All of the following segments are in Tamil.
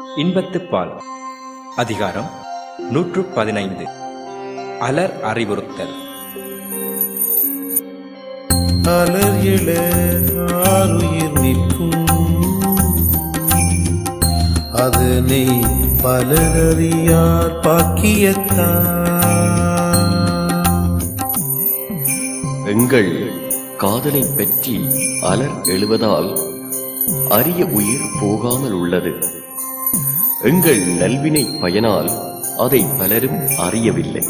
இன்பத்துப்பால் அதிகாரம் நூற்று பதினைந்து அலர் அறிவுறுத்தல். அலர் எழ ஆருயிர் நிற்கும். அதனை பலரறியார் பாக்கியத்தான். எங்கள் காதலை பற்றி அலர் எழுவதால் அரிய உயிர் போகாமல் உள்ளது. எங்கள் நல்வினை பயனால் அதை பலரும் அறியவில்லை.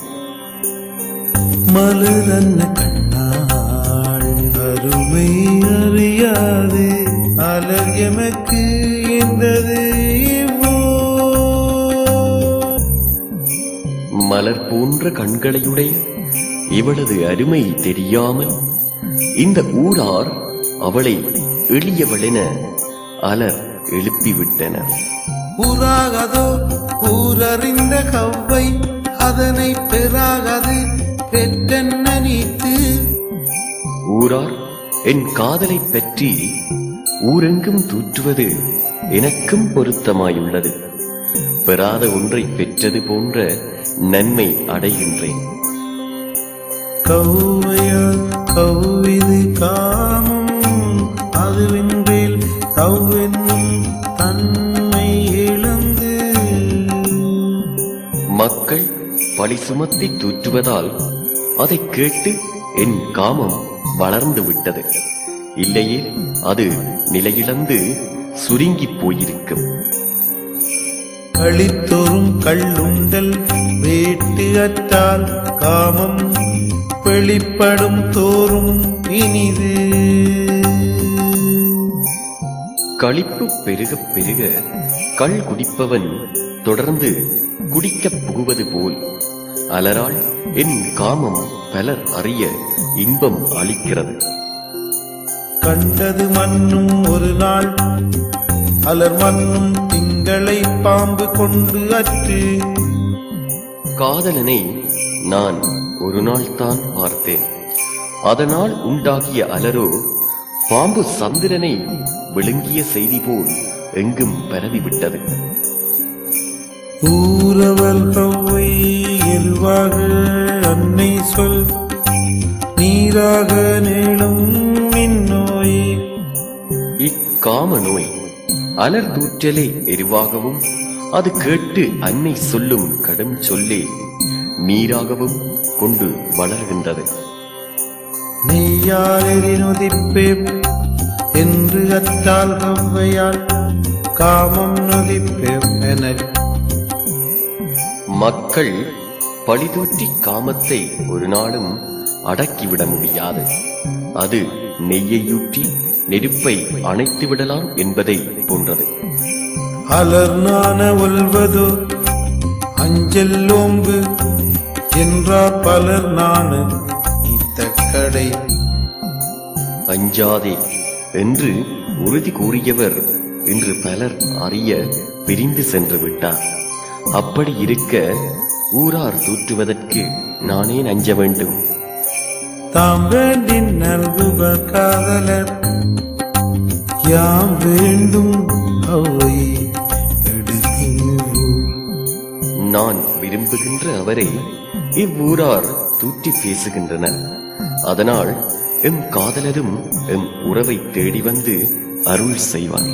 மலரன்ன கண்ணாள் அருமை அறியாது அலர் எமக்கு என்றது இவ்வோ. மலர் போன்ற கண்களையுடைய இவளது அருமை தெரியாமல் இந்த ஊரார் அவளை எளியவளென அலர் எழுப்பிவிட்டனர். ஊராகதோ ஊரறிந்த கவ்வை அதனை பெறாகது பெற்றென்ன நீத்து? ஊரார் என் காதலைப் பற்றி ஊரெங்கும் தூற்றுவது எனக்கும் பொருத்தமாயுள்ளது. பெறாத ஒன்றை பெற்றது போன்ற நன்மை அடைகின்றேன். கவ்வையால் கவ்விது காமம் மக்கள் பழி சுமத்தி தூற்றுவதால் அதைக் கேட்டு என் காமம் வளர்ந்து விட்டது. இல்லையே அது நிலையிழந்து சுருங்கிப் போயிருக்கும். களித்தோறும் கள்ளுண்டல் வேட்டு அற்றால் காமம் வெளிப்படும் தோறும் இனிது. களிப்பு பெருகப் பெருக கள் குடிப்பவன் தொடர்ந்து குடிக்கப் புகுவது போல். அலரால் என் காமம் பலர் அறிய இன்பம் அளிக்கிறது. கண்டது மண்ணும் ஒரு நாள். அலர் மண்ணும் திங்களை பாம்பு கொண்டு அற்று. காதலனை நான் ஒரு நாள் தான் பார்த்தேன். அதனால் உண்டாகிய அலரோ பாம்பு சந்திரனை விழுங்கிய செய்தி போல் எங்கும் பரவிவிட்டது. ஊரவல் கவ்வை எருவாக அன்னை சொல். நீராக நீளும் மின்னோய் இக்காம நோய் அலர் தூற்றலே எரிவாகவும் அது கேட்டு அன்னை சொல்லும் கடும் சொல்லே நீராகவும் கொண்டு வளர்கின்றது. நெய்யாரெறி நொதிப்பே என்று அற்றால் கவ்வையால் காமம் நொதிப்பே எனக் மக்கள் பழிதூற்றி காமத்தை ஒரு நாளும் அடக்கிவிட முடியாது. அது நெய்யையூற்றி நெருப்பை அணைத்து விடலாம் என்பதை போன்றது. அலர் நாண ஒல்வதோ அஞ்செல்லோம்பு என்றா பலர் நாண. இத்தக்கடை. அஞ்சாதே என்று உறுதி கூறியவர் இன்று பலர் அறிய பிரிந்து சென்று விட்டார். அப்படி இருக்க ஊரார் தூற்றுவதற்கு நானே நஞ்ச வேண்டும். தாம் வேண்டின் நல்குவர் காதலர் யாம் வேண்டும் அவை நான் விரும்புகின்ற அவரை இவ்வூரார் தூற்றி பேசுகின்றனர். அதனால் எம் காதலரும் எம் உறவை தேடி வந்து அருள் செய்வார்.